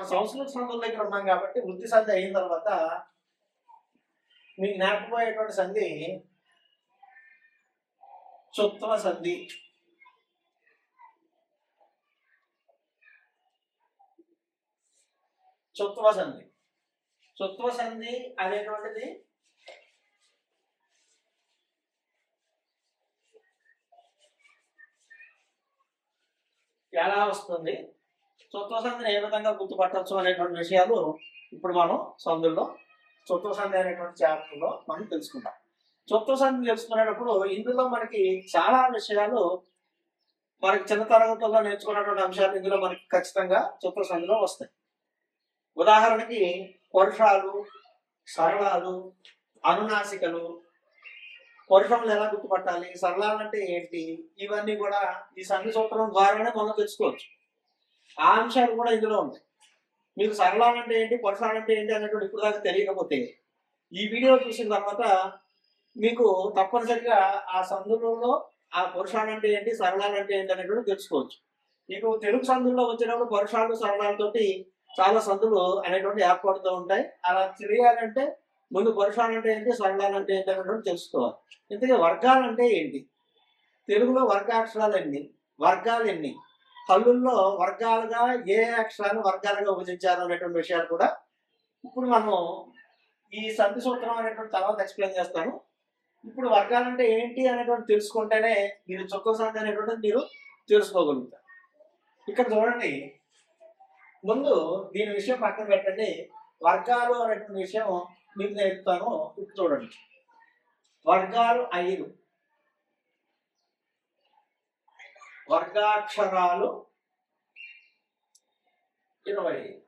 మన సంస్కృత సంధుల దగ్గర ఉన్నాం కాబట్టి వృత్తి సంధి అయిన తర్వాత మీకు నేర్పబోయేటువంటి సంధి చుత్వ సంధి. చుత్వ సంధి. చుత్వ సంధి అనేటువంటిది ఎలా వస్తుంది? చుత్వ సంధిని ఏ విధంగా గుర్తుపట్టచ్చు అనేటువంటి విషయాలు ఇప్పుడు మనం సందుల్లో సత్వసంధి సంధి అనేటువంటి చాప్టర్లో మనం తెలుసుకుందాం. సత్వసంధి సంధి తెలుసుకునేటప్పుడు ఇందులో మనకి చాలా విషయాలు మనకి చిన్న తరగతుల్లో నేర్చుకున్నటువంటి అంశాలు ఇందులో మనకి ఖచ్చితంగా సత్వసంధిలో వస్తాయి. ఉదాహరణకి పరుషాలు సరళాలు అనునాసికలు పరుషములు ఎలా గుర్తుపట్టాలి సరళాలు అంటే ఏంటి ఇవన్నీ కూడా ఈ సంధి సూత్రం ద్వారానే మనం తెలుసుకోవచ్చు. ఆ అంశాలు కూడా ఇందులో ఉంటాయి మీకు సరళాలు అంటే ఏంటి పరుషాలు అంటే ఏంటి అనేటువంటి ఇప్పుడు దాకా తెలియకపోతే ఈ వీడియో చూసిన తర్వాత మీకు తప్పనిసరిగా ఆ సందులలో ఆ పురుషాలు అంటే ఏంటి సరళాలు అంటే ఏంటి అనేటువంటి తెలుసుకోవచ్చు. మీకు తెలుగు సందుల్లో వచ్చినప్పుడు పురుషాలు సరళాలతోటి చాలా సందులు అనేటువంటి ఏర్పడుతూ ఉంటాయి. అలా తెలియాలంటే ముందు పురుషాలు అంటే ఏంటి సరళాలు అంటే ఏంటి అనేటువంటి తెలుసుకోవాలి. ఇంతకీ వర్గాలు అంటే ఏంటి? తెలుగులో వర్గాక్షరాలు ఎన్ని? వర్గాలు ఎన్ని? హల్లుల్లో వర్గాలుగా ఏ అక్షరాన్ని వర్గాలుగా విభజించారు అనేటువంటి విషయాలు కూడా ఇప్పుడు మనం ఈ సంధి సూత్రం అనేటువంటి తర్వాత ఎక్స్ప్లెయిన్ చేస్తాను. ఇప్పుడు వర్గాలు అంటే ఏంటి అనేటువంటి తెలుసుకుంటేనే మీరు చుక్క సంధి అనేటువంటిది మీరు తెలుసుకోగలుగుతారు. ఇక్కడ చూడండి ముందు దీని విషయం పక్కన పెట్టండి. వర్గాలు అనేటువంటి విషయం మీకు నేర్పుతాను. ఇప్పుడు చూడండి. వర్గాలు ఐదు. వర్గాక్షరాలు ఇరవై.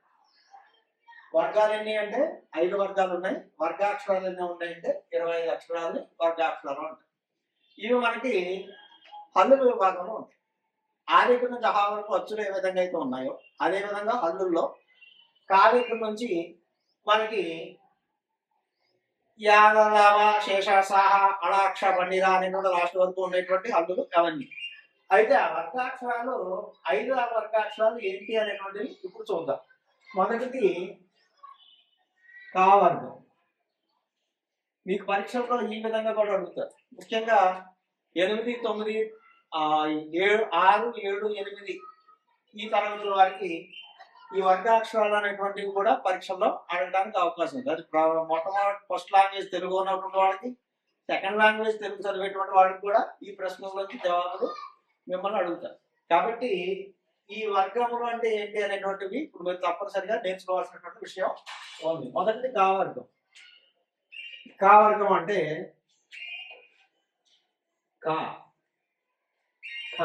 వర్గాలు ఎన్ని అంటే? ఐదు వర్గాలు ఉన్నాయి. వర్గాక్షరాలు ఎన్ని ఉన్నాయంటే? ఇరవై ఐదు అక్షరాలని వర్గాక్షరాలు ఉంటాయి. ఇవి మనకి హల్లుల విభాగంలో ఉంటాయి. ఆదిక నుంచి అహా వరకు అచ్చులు ఏ విధంగా అయితే ఉన్నాయో అదే విధంగా హల్లుల్లో కాలిక నుంచి మనకి యాదవ శేషాసాహ అళాక్ష బండిరా అనేటువంటి లాస్ట్ వరకు ఉండేటువంటి హల్లులు అవన్నీ. అయితే ఆ వర్గాక్షరాలు ఐదు ఆ వర్గాక్షరాలు ఏంటి అనేటువంటివి ఇప్పుడు చూద్దాం. మొదటిది కావర్గం. మీకు పరీక్షల్లో ఈ విధంగా కూడా అడుగుతారు. ముఖ్యంగా ఎనిమిది తొమ్మిది ఏడు ఆరు ఏడు ఎనిమిది ఈ తరగతుల వారికి ఈ వర్గాక్షరాలు అనేటువంటివి కూడా పరీక్షల్లో అడగడానికి అవకాశం ఉంది. అది మొట్టమొదటి ఫస్ట్ లాంగ్వేజ్ తెలుగు ఉన్నటువంటి వాళ్ళకి సెకండ్ లాంగ్వేజ్ తెలుగు చదివేటువంటి వాళ్ళకి కూడా ఈ ప్రశ్నలోకి జవాబులు మిమ్మల్ని అడుగుతారు. కాబట్టి ఈ వర్గములు అంటే ఏంటి అనేటువంటివి ఇప్పుడు మీరు తప్పనిసరిగా నేర్చుకోవాల్సినటువంటి విషయం ఉంది. మొదటిది కావర్గం. కావర్గం అంటే కా. ఖ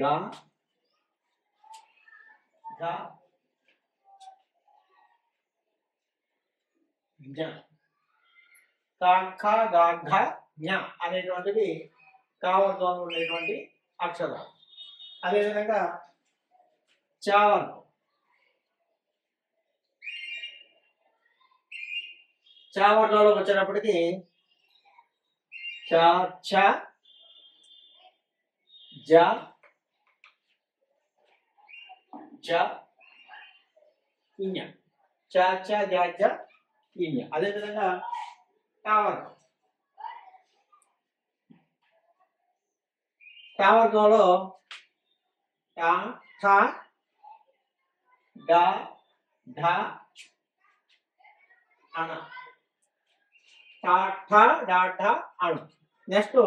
గా. ఘ కా గా ఘ అనేటువంటివి కావర్గంలో ఉండేటువంటి అక్షరాలు. అదేవిధంగా చావర్గం చావర్గంలోకి వచ్చినప్పటికీ చా చ జ జ ఇñ చ చ జ జ ఇñ అదేవిధంగా కావర్గం కావర్గంలో టా ఠ డ ఢ అణ టా ఠ డా ఢ అణ నెక్స్ట్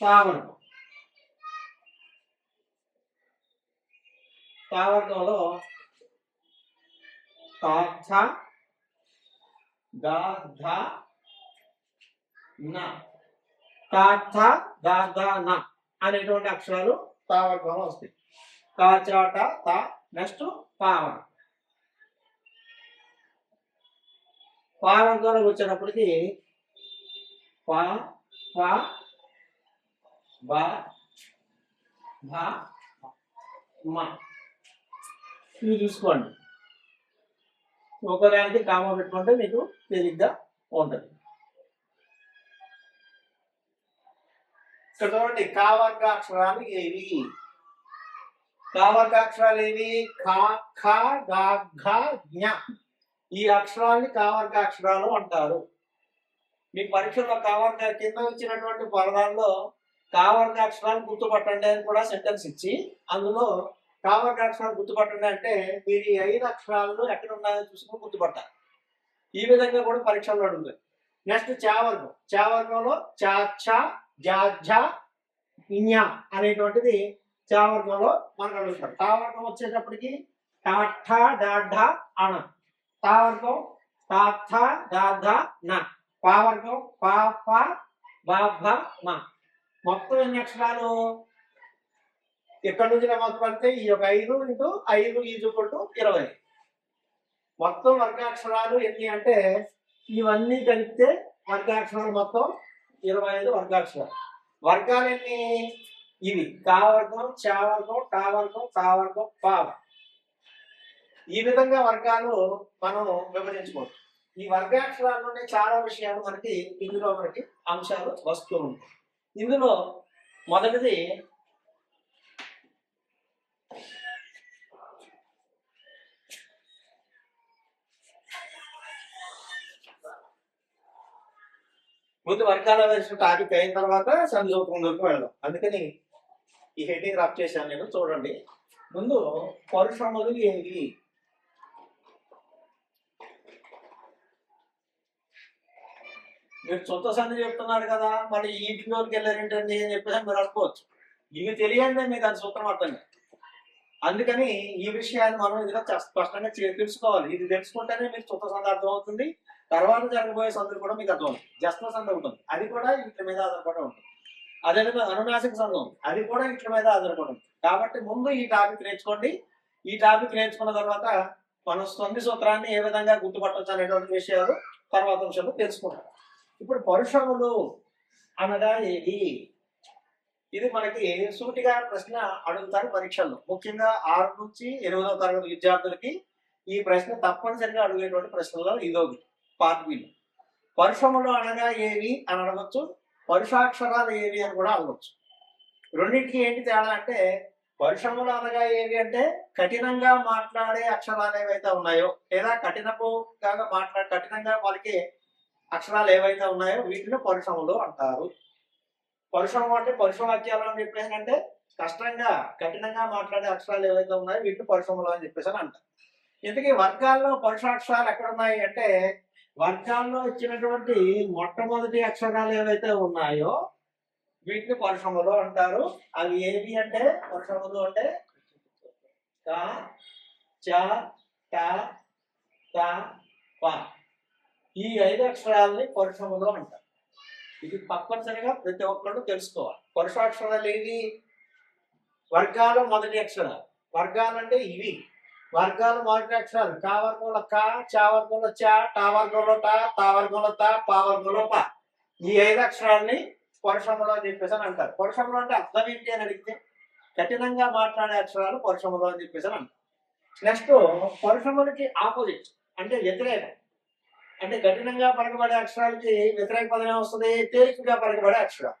తావర్గం తావర్గంలో తా థ గా ధ న తా థ న అనేటువంటి అక్షరాలు తావర్గంలో వస్తాయి. కా త తా నెక్స్ట్ పావన పావర్గంలోకి వచ్చేటప్పటికి పా పా బా భా మా. ఇవి చూసుకోండి. ఒకదానికి కామ పెట్టుకుంటే మీకు తేలిగ్గా ఉంటుంది. ఇక్కడ చూడండి కావర్గ అక్షరాలు ఏవి? కావర్గాక్షరాలు ఏవి? ఖ ఖ గా ఘ జ్ఞ ఈ అక్షరాల్ని కావర్గాక్షరాలు అంటారు. మీ పరీక్షలో కావర్గ కింద వచ్చినటువంటి పదాల్లో కావర్గ అక్షరాన్ని గుర్తుపట్టండి అని కూడా సెంటెన్స్ ఇచ్చి అందులో కావర్గ అక్షరాలు గుర్తుపట్టండి అంటే మీరు ఈ ఐదు అక్షరాలను ఎక్కడ ఉన్నాయో చూసుకుని గుర్తుపట్టాలి. ఈ విధంగా కూడా పరీక్షల్లో అడుగుతుంది నెక్స్ట్ చావర్గం. చావర్గంలో చా చా జా ఝ అనేటువంటిది చావర్గంలో మనకు అడుగుతారు తావర్గం వచ్చేటప్పటికి టాఠ డాఢ అణ. తావర్గం తాథ దాధ న పావర్గం పా ప బా మ. మొత్తం ఎన్ని అక్షరాలు? ఇక్కడ నుంచి నమోదు పడితే ఈ యొక్క ఐదు ఇంటూ ఐదు ఈజు కొట్టు ఇరవై. మొత్తం వర్గాక్షరాలు ఎన్ని అంటే ఇవన్నీ కలిపితే వర్గాక్షరాలు మొత్తం ఇరవై ఐదు వర్గాక్షరాలు వర్గాలు ఎన్ని? ఇవి. కా వర్గం చా వర్గం టా వర్గం తా వర్గం పా ఈ విధంగా వర్గాలు మనం విభజించుకోవచ్చు. ఈ వర్గాక్షరాల్లోనే చాలా విషయాలు మనకి ఇందులో మనకి అంశాలు వస్తూ ఉంటాయి. ఇందులో మొదటిది ముందు వర్గాల వేసిన టాపిక్ అయిన తర్వాత సంధి వెళ్దాం. అందుకని ఈ హెడ్డింగ్ రబ్ చేశాను నేను. చూడండి. ముందు పరిశ్రమలు ఏవి? మీరు సొంత సంధి చెప్తున్నారు కదా. మరి ఈ ఇంటిలోకి వెళ్ళారేంటండి అని చెప్పేసి మీరు అనుకోవచ్చు. ఇవి తెలియండి మీకు అది సూత్రం అర్థం అందుకని ఈ విషయాన్ని మనం ఇదిగా స్పష్టంగా తెలుసుకోవాలి. ఇది తెలుసుకుంటేనే మీకు సొంత సంధి అర్థం అవుతుంది తర్వాత జరగబోయే సందులు కూడా మీకు అర్థం జస్మ సంధి ఉంటుంది అది కూడా వీటి మీద ఆధారపడి ఉంటుంది. అదేవిధంగా అనునాసిక సంఘం అది కూడా వీటి మీద ఆధారపడి ఉంటుంది. కాబట్టి ముందు ఈ టాపిక్ నేర్చుకోండి. ఈ టాపిక్ నేర్చుకున్న తర్వాత మన సంధి సూత్రాన్ని ఏ విధంగా గుర్తుపట్టవచ్చు అనేటువంటి విషయాలు తర్వాత విషయంలో తెలుసుకుంటాం. ఇప్పుడు పరుషములు అనగా ఏది? ఇది మనకి సూటిగా ప్రశ్న అడుగుతారు పరీక్షల్లో. ముఖ్యంగా ఆరు నుంచి ఎనిమిదవ తరగతి విద్యార్థులకి ఈ ప్రశ్న తప్పనిసరిగా అడిగేటువంటి ప్రశ్నలో ఇదొకటి. పార్ట్ పరుషములు అనగా ఏవి అని అడగచ్చు పరుషాక్షరాలు ఏవి అని కూడా అడగచ్చు. రెండింటికి ఏంటి తేడా అంటే పరుషములు అనగా ఏవి అంటే కఠినంగా మాట్లాడే అక్షరాలు ఏవైతే ఉన్నాయో లేదా కఠినపుగా మాట్లా మాట్లాడే కఠినంగా వాళ్ళకి అక్షరాలు ఏవైతే ఉన్నాయో వీటిని పరుషములు అంటారు. పరుషము అంటే పరుష వాక్యాలు అని చెప్పేసి అంటే కష్టంగా కఠినంగా మాట్లాడే అక్షరాలు ఏవైతే ఉన్నాయో వీటిని పరుషములు అని చెప్పేసి అని అంటారు. ఇంతకీ వర్గాల్లో పరుషాక్షరాలు ఎక్కడ ఉన్నాయి అంటే వర్గాల్లో ఇచ్చినటువంటి మొట్టమొదటి అక్షరాలు ఏవైతే ఉన్నాయో వీటిని పరిశ్రమలు అంటారు. అవి ఏవి అంటే? పరిశ్రమలు అంటే క చ ట త ప. ఈ ఐదు అక్షరాలని పరిశ్రమలు అంటారు. ఇది తప్పనిసరిగా ప్రతి ఒక్కళ్ళు తెలుసుకోవాలి. పరుషాక్షరాలు ఏవి? వర్గాలు మొదటి అక్షరాలు. వర్గాలు అంటే ఇవి. వర్గాలు మొదటి అక్షరాలు కా వర్గంలో కా చా వర్గంలో చా టా వర్గంలో టా తా వర్గంలో తా పా వర్గంలో పా. ఈ ఐదు అక్షరాల్ని పరుషములు అని చెప్పేసి అని అంటారు. పరుషములు అంటే అర్థం ఏంటి అని అడిగితే కఠినంగా మాట్లాడే అక్షరాలు పరుషములు అని చెప్పేసి అని అంటారు. నెక్స్ట్ పరుషములకి ఆపోజిట్ అంటే వ్యతిరేకం. అంటే కఠినంగా పలకబడే అక్షరాలకి వ్యతిరేక పదం ఏమొస్తుంది? తేలికగా పలకబడే అక్షరాలు.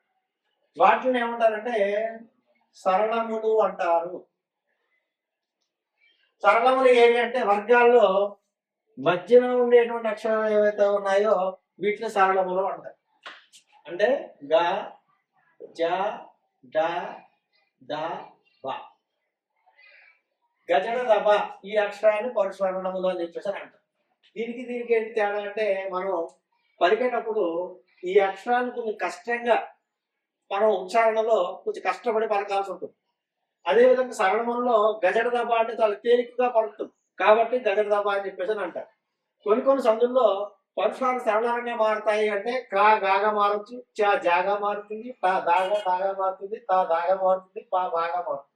వాటిని ఏమంటారంటే సరళములు అంటారు. సరళములు ఏవి అంటే వర్గాల్లో మధ్యలో ఉండేటువంటి అక్షరాలు ఏవైతే ఉన్నాయో వీటిని సరళములు అంటారు. అంటే గ జ డ ద బ. గజడ దబ ఈ అక్షరాన్ని పరుసరణములు అని చెప్పేసి అని అంటారు. దీనికి దీనికి ఏంటి తేడా అంటే మనం పలికేటప్పుడు ఈ అక్షరాన్ని కొంచెం కష్టంగా మనం ఉచ్చారణలో కొంచెం కష్టపడి పలకాల్సి ఉంటుంది. అదేవిధంగా సరళములలో గజడ దబా అంటే చాలా తేలికగా పడుతుంది కాబట్టి గజడ దబా అని చెప్పేసి అని అంటారు. కొన్ని కొన్ని సందుల్లో పరుషాలు సరళంగా మారుతాయి అంటే కా గాగా మారచ్చు చా జాగా మారుతుంది తా దాగా దాగా మారుతుంది తా దాగా మారుతుంది పా బాగా మారుతుంది.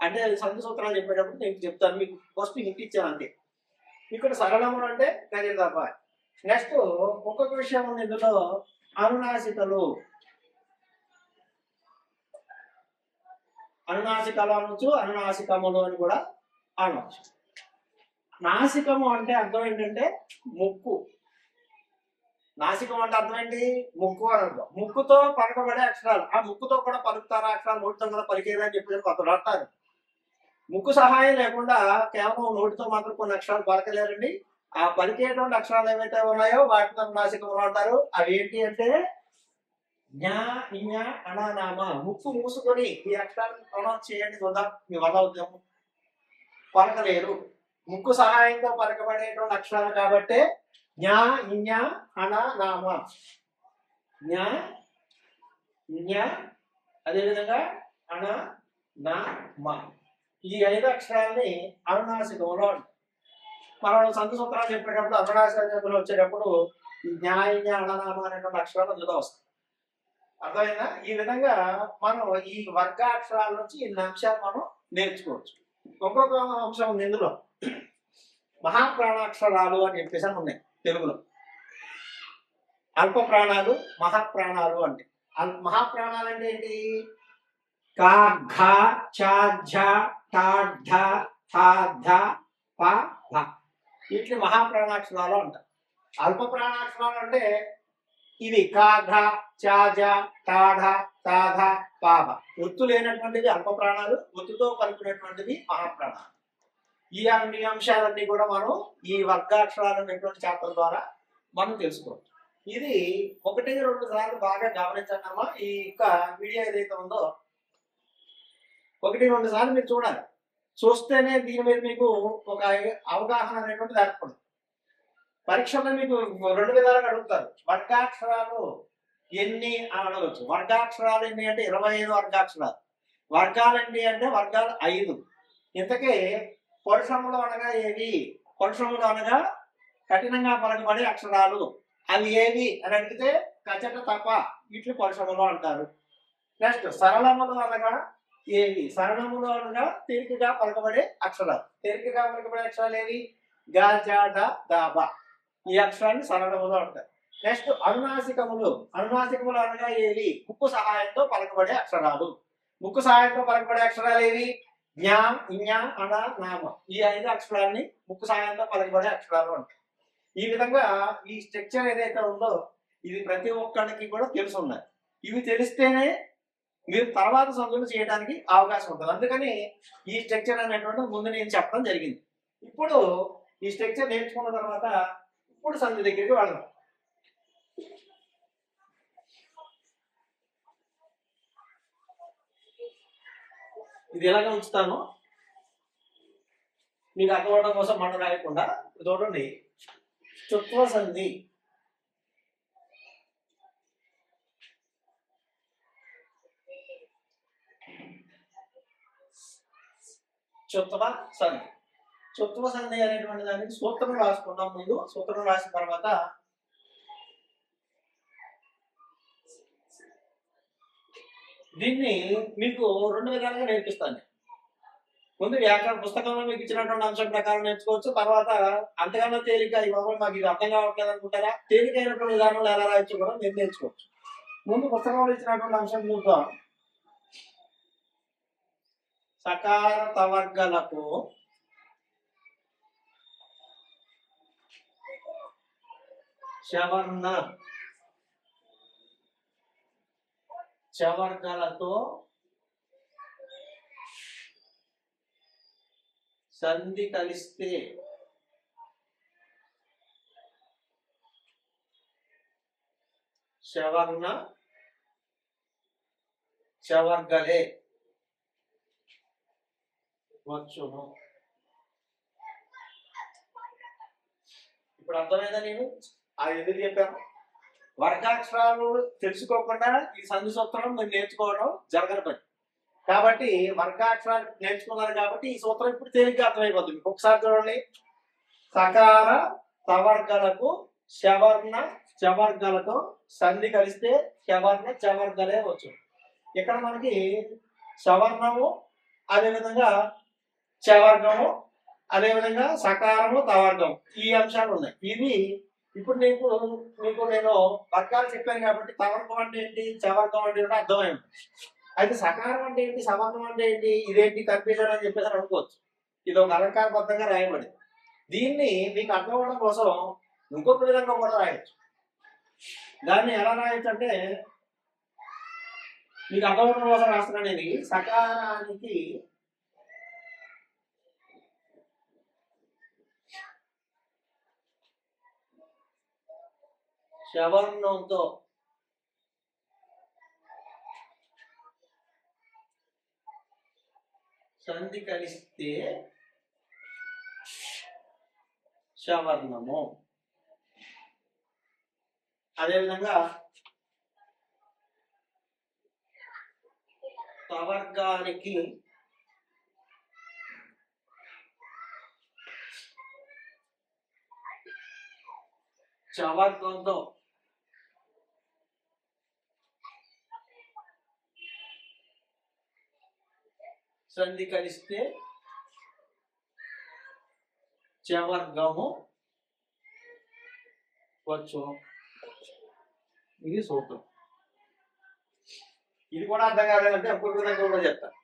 అంటే సంధి సూత్రాలు చెప్పేటప్పుడు నేను చెప్తాను మీకు ఫస్ట్ ఇంటి ఇచ్చాను అంతే. ఇక్కడ సరళములు అంటే గజడ దబా. నెక్స్ట్ ఒక్కొక్క విషయం ఉంది ఇందులో అనునాసికలు అనునాసికలు అనొచ్చు అనునాసికములు అని కూడా అనొచ్చు నాసికము అంటే అర్థం ఏంటంటే ముక్కు. నాసికం అంటే అర్థం ఏంటి? ముక్కు అని అర్థం. ముక్కుతో పలకబడే అక్షరాలు. ఆ ముక్కుతో కూడా పలుకుతారా అక్షరాలు? నోటితో కూడా పలికేదని చెప్పి కొందరు అంటారు. ముక్కు సహాయం లేకుండా కేవలం నోటితో మాత్రం కొన్ని అక్షరాలు పలకలేరండి. ఆ పలికేటువంటి అక్షరాలు ఏవైతే ఉన్నాయో వాటిని నాసికములు అంటారు. అవి ఏంటి అంటే జ్ఞా ఇజ్ఞ అనానామ ముక్కు మూసుకొని ఈ అక్షరాన్ని ప్రొనౌన్స్ చేయండి చూద్దాం మీ వల్ల ఉద్యమం పలకలేరు ముక్కు సహాయంతో పలకబడేటువంటి అక్షరాలు కాబట్టి జ్ఞా ఇజ్ఞ అనానామ జ్ఞా ఇజ్ఞ అదేవిధంగా అణ నా మా ఈ ఐదు అక్షరాలని అనునాసికంలో అంటారు. మనం సంత సూత్రాలు చెప్పేటప్పుడు అనునాసికంలో వచ్చేటప్పుడు ఈ న్యాయ అణనామ అనేటువంటి అక్షరాలు అందులో వస్తాయి అర్థమైందా? ఈ విధంగా మనం ఈ వర్గాక్షరాల నుంచి ఇన్ని అంశాలు మనం నేర్చుకోవచ్చు. ఇంకొక అంశం ఉంది ఇందులో. మహాప్రాణాక్షరాలు అని చెప్పేసి అని ఉన్నాయి తెలుగులో. అల్ప ప్రాణాలు మహాప్రాణాలు అంటే. అల్- మహాప్రాణాలు అంటే ఏంటి? కా ఘ చ ఝ ట ఢ థ ధ ప భ. వీటిని మహాప్రాణాక్షరాలు అంటారు. అల్ప ప్రాణాక్షరాలు అంటే ఇవి కా ఘ చ తాధ పాభ. ఒత్తు లేనటువంటివి అల్ప ప్రాణాలు ఒత్తుతో కలిపినటువంటివి మహాప్రాణాలు. ఈ అన్ని అంశాలన్నీ కూడా మనం ఈ వర్గాక్షరాలు అనేటువంటి చాప్టర్ ద్వారా మనం తెలుసుకోవచ్చు. ఇది ఒకటి రెండు సార్లు బాగా గమనించండి అమ్మా ఈ యొక్క వీడియో ఏదైతే ఉందో ఒకటి రెండు సార్లు మీరు చూడాలి. చూస్తేనే దీని మీద మీకు ఒక అవగాహన అనేటువంటిది ఏర్పడుతుంది. పరీక్షలో మీకు రెండు విధాలుగా అడుగుతారు. వర్గాక్షరాలు ఎన్ని అని అడగచ్చు. వర్గాక్షరాలు ఎన్ని అంటే ఇరవై ఐదు వర్గాక్షరాలు. వర్గాలు ఎన్ని అంటే వర్గాలు ఐదు. ఇంతకీ పరుషములు అనగా ఏవి? పరుషములు అనగా కఠినంగా పలకబడే అక్షరాలు. అవి ఏవి అని అడిగితే కచట తప వీటిని పరుషములు అంటారు. నెక్స్ట్ సరళములు అనగా ఏవి? సరళములు అనగా తేలికగా పలకబడే అక్షరాలు. తేలికగా పలకబడే అక్షరాలు ఏవి? గాజాడ జా ఈ అక్షరాన్ని సరళములు అంటారు నెక్స్ట్ అనునాసికములు. అనునాసికములు అనగా ఏవి? ముక్కు సహాయంతో పలకబడే అక్షరాలు. ముక్కు సహాయంతో పలకబడే అక్షరాలు ఏవి? జ్ఞా ఇజ్ఞా అన నామ. ఈ ఐదు అక్షరాన్ని ముక్కు సహాయంతో పలకబడే అక్షరాలు అంటారు ఈ విధంగా ఈ స్ట్రక్చర్ ఏదైతే ఉందో ఇది ప్రతి ఒక్కరికి కూడా తెలుసు ఉన్నది. ఇవి తెలిస్తేనే మీరు తర్వాత సందులు చేయడానికి అవకాశం ఉంటుంది. అందుకని ఈ స్ట్రక్చర్ అనేటువంటి ముందు నేను చెప్పడం జరిగింది. ఇప్పుడు ఈ స్ట్రక్చర్ నేర్చుకున్న తర్వాత ఇప్పుడు సంధి దగ్గరికి వెళ్దాం ఇది ఎలాగ ఉంచుతాను మీకు అర్థమవడం కోసం మనం రాయకుండా ఇప్పుడు చూడండి. చుత్వ సంధి. చుత్వ సంధి. సత్వ సంధి అనేటువంటి దానికి సూత్రం రాసుకుందాం ముందు. సూత్రం రాసిన తర్వాత దీన్ని మీకు రెండు విధాలుగా నేర్పిస్తాను. ముందు వ్యాకరణ పుస్తకంలో మీకు ఇచ్చినటువంటి అంశం ప్రకారం నేర్చుకోవచ్చు. తర్వాత అంతకన్నా తేలిక ఇవ్వాలి మాకు ఇది అర్థం కావట్లేదు అనుకుంటారా? తేలికైనటువంటి విధానంలో ఎలా రాయొచ్చు కూడా మీరు నేర్చుకోవచ్చు. ముందు పుస్తకంలో ఇచ్చినటువంటి అంశం చూద్దాం. సకార తవర్గలకు చవర్ణ. చవర్ణలతో సంధి కలిస్తే చవర్ణ చవర్గలే. వచ్చును ఇప్పుడు అర్థమైందా నేను ఆ ఎందుకు చెప్పాను? వర్గాక్షరాలు తెలుసుకోకుండా ఈ సంధి సూత్రం మీరు నేర్చుకోవడం జరగని పని. కాబట్టి వర్గాక్షరాలు నేర్చుకున్నారు కాబట్టి ఈ సూత్రం ఇప్పుడు తేలిగ్గా అర్థమైపోతుంది. మీకు ఒకసారి చూడండి. సకార సవర్గలకు శవర్ణ చవర్గలతో సంధి కలిస్తే శవర్ణ చవర్గలే వచ్చు. ఇక్కడ మనకి సవర్ణము అదేవిధంగా చవర్గము అదేవిధంగా సకారము తవర్గం ఈ అంశాలు ఉన్నాయి. ఇవి ఇప్పుడు నీకు మీకు నేను వర్గాలు చెప్పాను కాబట్టి తవర్గం అంటే ఏంటి? చవర్గం అంటే ఏంటో అర్థమైంది అయితే సకారం అంటే ఏంటి? సవర్గం అంటే ఏంటి? ఇదేంటి? కన్ఫ్యూజన్ అని చెప్పేసి అని అనుకోవచ్చు. ఇది ఒక అలంకారబద్ధంగా రాయబడింది. దీన్ని మీకు అర్థం కోసం ఇంకొక విధంగా కూడా రాయొచ్చు. దాన్ని ఎలా రాయొచ్చు అంటే మీకు అర్థం అవ్వడం కోసం రాస్తున్నాను ఇది సకారానికి శవర్ణంతో సంధి కలిస్తే శవర్ణము అదేవిధంగా పవర్గానికి చవర్గంతో సంధి కలిస్తే చవర్గము వచ్చు. ఇది సూత్రం. ఇది కూడా అర్థం కాలేదంటే ఇంకొక విధంగా కూడా చెప్తాను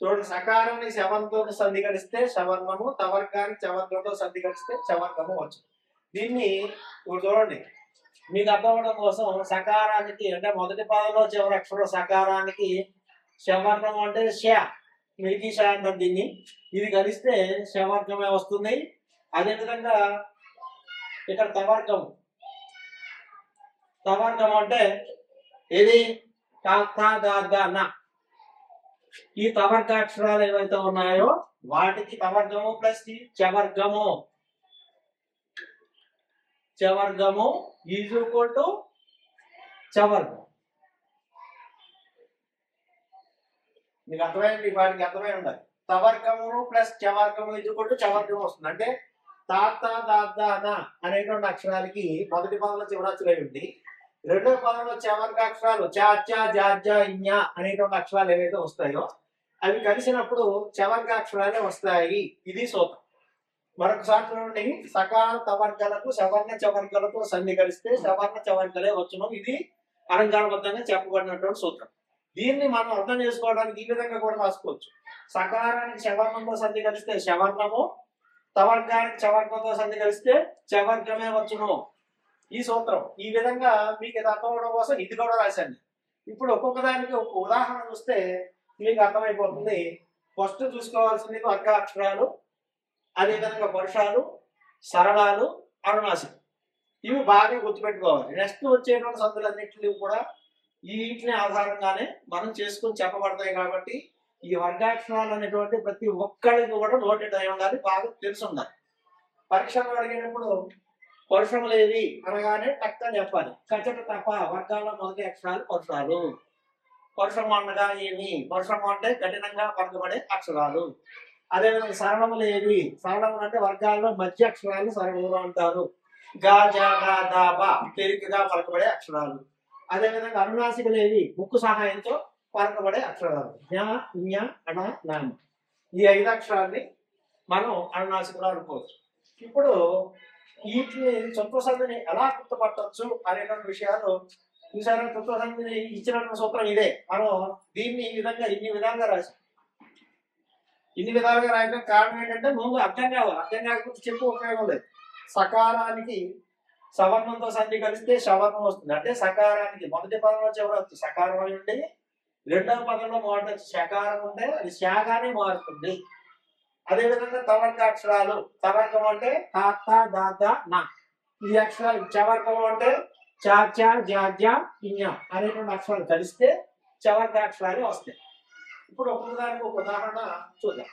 చూడండి సకారాన్ని శవంతో సంధి కలిస్తే శవర్ణము తవర్గాన్ని చవర్గంతో సంధి కలిస్తే చవర్గము వచ్చు. దీన్ని ఇప్పుడు చూడండి. మీకు అర్థం కోసం సకారానికి అంటే మొదటి పదంలో చివరి అక్షరం సకారానికి శవర్ణం అంటే శ. మిల్కీ షా అంటారు దీన్ని ఇది కలిస్తే శవర్గమే వస్తుంది. అదేవిధంగా ఇక్కడ తవర్గం తవర్గం అంటే ఏది? తా ఈ తవర్గ అక్షరాలు ఏవైతే ఉన్నాయో వాటికి తవర్గము ప్లస్ చవర్గము చవర్గము ఈజ్ ఈక్వల్ టు చవర్గం మీకు అర్థమైంది? వాటికి అర్థమై ఉండాలి. తవర్గము ప్లస్ చవర్గము ఎదుర్కొంటూ చవర్గం వస్తుంది. అంటే తాత దాదాన అనేటువంటి అక్షరాలకి మొదటి పదంలో చివరాక్షరాలు ఉంది రెండో పదంలో చవర్గ అక్షరాలు చా చా జా జా అనేటువంటి అక్షరాలు ఏవైతే వస్తాయో అవి కలిసినప్పుడు చవర్గ అక్షరాలే వస్తాయి. ఇది సూత్రం. మరొకసారి చూడండి. సకాల తవర్గలకు సవర్ణ చవర్గలకు సంధి కలిస్తే సవర్ణ చవర్గలే వచ్చును. ఇది అలంకారబద్ధంగా చెప్పబడినటువంటి సూత్రం. దీన్ని మనం అర్థం చేసుకోవడానికి ఈ విధంగా కూడా రాసుకోవచ్చు. సకారానికి శవర్ణంతో సంధి కలిస్తే శవర్ణము తవర్గానికి చవర్గంతో సంధి కలిస్తే చవర్గమే వచ్చును. ఈ సూత్రం. ఈ విధంగా మీకు ఇది అర్థమవడం కోసం ఇది కూడా రాశాను. ఇప్పుడు ఒక్కొక్క దానికి ఒక ఉదాహరణ చూస్తే మీకు అర్థమైపోతుంది. ఫస్ట్ చూసుకోవాల్సింది వర్గ అక్షరాలు అదేవిధంగా పరుషాలు సరళాలు అరుణాశం ఇవి బాగా గుర్తుపెట్టుకోవాలి. నెక్స్ట్ వచ్చేటువంటి సందులన్నింటినీ కూడా వీటిని ఆధారంగానే మనం చేసుకుని చెప్పబడతాయి కాబట్టి ఈ వర్గాక్షరాలు అనేటువంటి ప్రతి ఒక్కరికి కూడా నోటెడ్ అయి ఉండాలి బాగా తెలిసి ఉండాలి. పరీక్షలు అడిగినప్పుడు పరుషములు ఏవి అనగానే టక్కన చెప్పాలి. కచట తప్ప వర్గాల్లో మొదటి అక్షరాలు పరుషాలు పరుషం అనగా ఏమి? పరుషము అంటే కఠినంగా పలకబడే అక్షరాలు. అదేవిధంగా సరళములు ఏవి? సరళములు అంటే వర్గాల్లో మధ్య అక్షరాలు సరళములు అంటారు. గా జా గా దా బా తేలికగా పలకబడే అక్షరాలు. అదేవిధంగా అనునాసికలు ఏవి ముక్కు సహాయంతో పలకబడే అక్షరాలు. జ్ఞా జ్ఞ అణ నామ ఈ ఐదు అక్షరాన్ని మనం అనునాసికలు అనుకోవచ్చు. ఇప్పుడు వీటిని సంతోషాన్ని సంధిని ఎలా గుర్తుపట్టవచ్చు అనేటువంటి విషయాలు చూసారా చుట్టూ సంధిని ఇచ్చినటువంటి సూత్రం ఇదే. మనం దీన్ని ఈ విధంగా ఇన్ని విధాలుగా రాసాం ఇన్ని విధాలుగా రాయడం కారణం ఏంటంటే ముందు అర్థం కావాలి. అర్థం కాకపోతే చెప్పు ఉపయోగం లేదు. సకాలానికి సవర్ణంతో సంధి కలిస్తే సవర్ణం వస్తుంది. అంటే సకారానికి మొదటి పదంలో చివరి వస్తుంది. సకారం అయి ఉండి రెండవ పదంలో మొదటి సకారం శకారం ఉంటే అది శాగానే మారుతుంది. అదేవిధంగా తవర్గ అక్షరాలు. తవర్గం అంటే తాత దాత నా. ఈ అక్షరాలు చవర్గం అంటే చా చా జా అనే అనేటువంటి అక్షరాలు కలిస్తే చవర్గ అక్షరాలు వస్తాయి. ఇప్పుడు ఒక్కొక్క దానికి ఒక ఉదాహరణ చూద్దాం.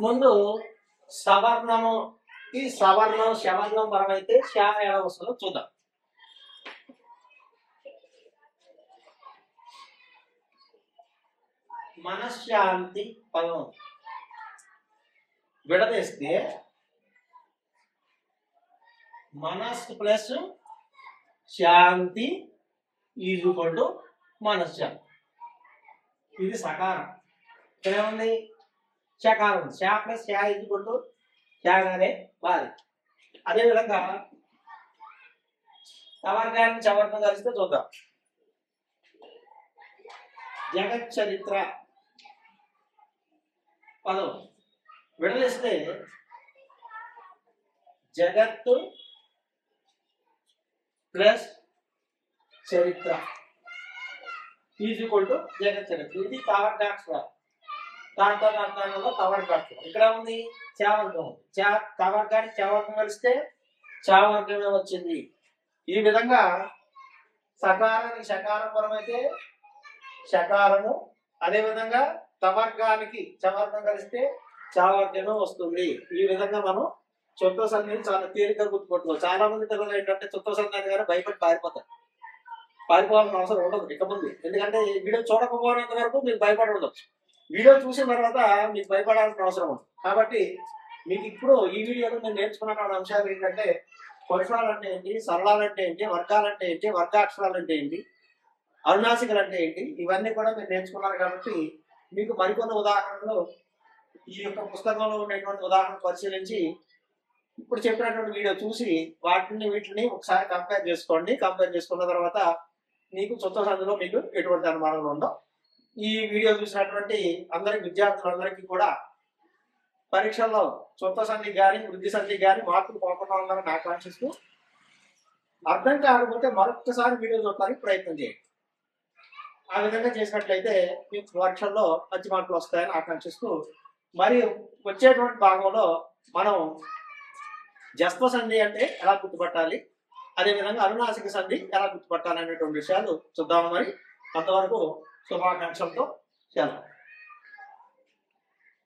ముందు సవర్ణము ఈ సవర్ణం శవర్ణం పరమైతే శ్యా ఎలా వస్తుందో చూద్దాం. మనశ్శాంతి పదం. విడదీస్తే మనస్సు ప్లస్ శాంతి ఈజుకొంటూ మనశ్శాంతి. ఇది సకారం. ఏముంది? శకారం శా ప్లస్ శా ఈజుకొంటూ శాగానే వారి. అదేవిధంగా సవర్గాన్ని చవర్గం కలిస్తే చూద్దాం. జగత్ చరిత్ర పదం. విడదీస్తే జగత్తు ప్లస్ చరిత్ర ఈజ్ ఈక్వల్ టు జగచ్చరక్ష ఇది తవర్గాక్షరం దాంతో దాంట్లో తవర్గాక్షరం ఇక్కడ ఉంది? చావర్గం చా తవర్గానికి చావర్గం కలిస్తే చావర్గమే వచ్చింది. ఈ విధంగా సకారానికి శకారం పరమైతే శకారము అదే విధంగా తవర్గానికి చవర్గం కలిస్తే చావర్గమే వస్తుంది. ఈ విధంగా మనం చుట్ట సంధిని చాలా తేలికగా గుర్తుపట్టుకో చాలా మంది పిల్లలు ఏంటంటే చుట్ట సంధి కానీ భయపడి పారిపోతారు. పారిపోవాల్సిన అవసరం ఉండదు ఇక ముందు. ఎందుకంటే వీడియో చూడకపోయినంత వరకు మీరు భయపడి ఉండొచ్చు వీడియో చూసిన తర్వాత మీకు భయపడాల్సిన అవసరం ఉంది. కాబట్టి మీకు ఇప్పుడు ఈ వీడియోలో నేను నేర్చుకున్న అంశాలు ఏంటంటే పురుషాలు అంటే ఏంటి సరళాలు అంటే ఏంటి వర్గాలు అంటే ఏంటి వర్గాక్షరాలు అంటే ఏంటి అరుణాసికలు అంటే ఏంటి ఇవన్నీ కూడా మీరు నేర్చుకున్నారు కాబట్టి మీకు మరికొన్ని ఉదాహరణలు ఈ యొక్క పుస్తకంలో ఉండేటువంటి ఉదాహరణ పరిశీలించి ఇప్పుడు చెప్పినటువంటి వీడియో చూసి వాటిని వీటిని ఒకసారి కంపేర్ చేసుకోండి. కంపేర్ చేసుకున్న తర్వాత మీకు సొంత సందులో మీకు ఎటువంటి అనుమానాలు ఉండవు. ఈ వీడియో చూసినటువంటి అందరి విద్యార్థులందరికీ కూడా పరీక్షల్లో సొంత సంధి కానీ వృద్ధి సంధి కానీ మార్పులు పోకుండా ఉండాలని ఆకాంక్షిస్తూ అర్థం కాకపోతే మరొకసారి వీడియో చూడటానికి ప్రయత్నం చేయండి. ఆ విధంగా చేసినట్లయితే మీకు పరీక్షల్లో మంచి మార్కులు వస్తాయని ఆకాంక్షిస్తూ మరియు వచ్చేటువంటి భాగంలో మనం జస్ప సంధి అంటే ఎలా గుర్తుపట్టాలి? అదేవిధంగా అనునాసిక సంధి ఎలా గుర్తుపట్టాలి అనేటువంటి విషయాలు చూద్దాము మరి. అంతవరకు శుభాకాంక్షలతో సెలవు